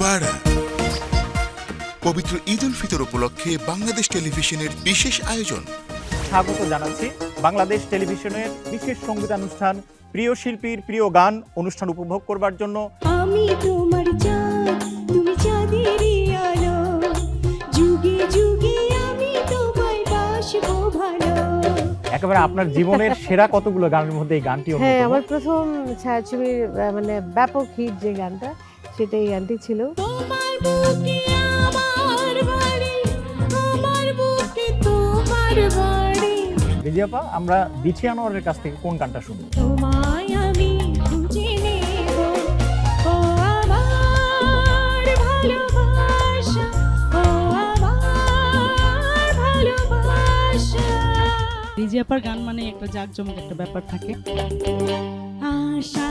মুবারক পবিত্র ঈদ উল ফিতর উপলক্ষে বাংলাদেশ টেলিভিশনের বিশেষ আয়োজন। স্বাগত জানাচ্ছি বাংলাদেশ টেলিভিশনের বিশেষ সঙ্গীতানুষ্ঠান প্রিয় শিল্পীর প্রিয় গান অনুষ্ঠান উপভোগ করবার জন্য। আমি তোমার চাঁদ তুমি চাঁদেরই আলো। যুগে যুগে আমি তোমায় বাসবো ভালো। একেবারে আপনার জীবনের সেরা কতগুলো গানের মধ্যে এই গানটি হ্যাঁ আমার প্রথম ছায়াছবির মানে ব্যাপক হিট যে গানটা সেটা এই গানটি ছিল। বুকে আমার বাড়ি আমার বুকে তোমার বাড়ি। বিজয়াপা আমরা দিছি আনোয়ারের কাছ থেকে কোন গানটা শুনব? তোমায় আমি খুঁজে নেব। ও আমার ভালোবাসা ও আমার ভালোবাসা। রিজিয়াপার গান মানে একটা জাঁকজমক একটা ব্যাপার থাকে। আশা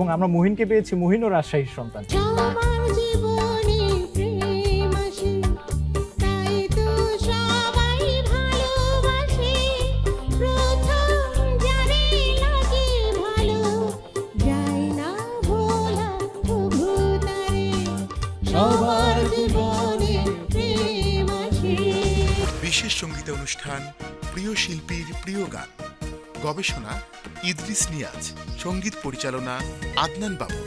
এবং আমরা মুহিনকে পেয়েছি মুহিন ও রাজশাহীর সন্তান। সবার জীবনে প্রেম আসে তাই তো সবাই ভালোবাসে। প্রথম যারে লাগে ভালো যায় না ভোলা তবু তারে। সবার জীবনে প্রেম আসে। বিশেষ সংগীত অনুষ্ঠান প্রিয় শিল্পীর প্রিয় গান। গবেষণা ইদ্রিস নিয়াজ, সংগীত পরিচালনা আদনান বাবু,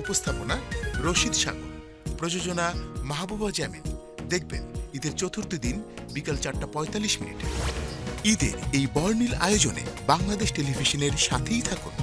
উপস্থাপনা রশিদ সাগর, প্রযোজনা মাহবুবা জামিন দেখবেন ঈদের চতুর্থ দিন বিকাল চারটা পঁয়তাল্লিশ মিনিটে। ঈদের এই বর্ণিল আয়োজনে বাংলাদেশ টেলিভিশনের সাথেই থাকুন।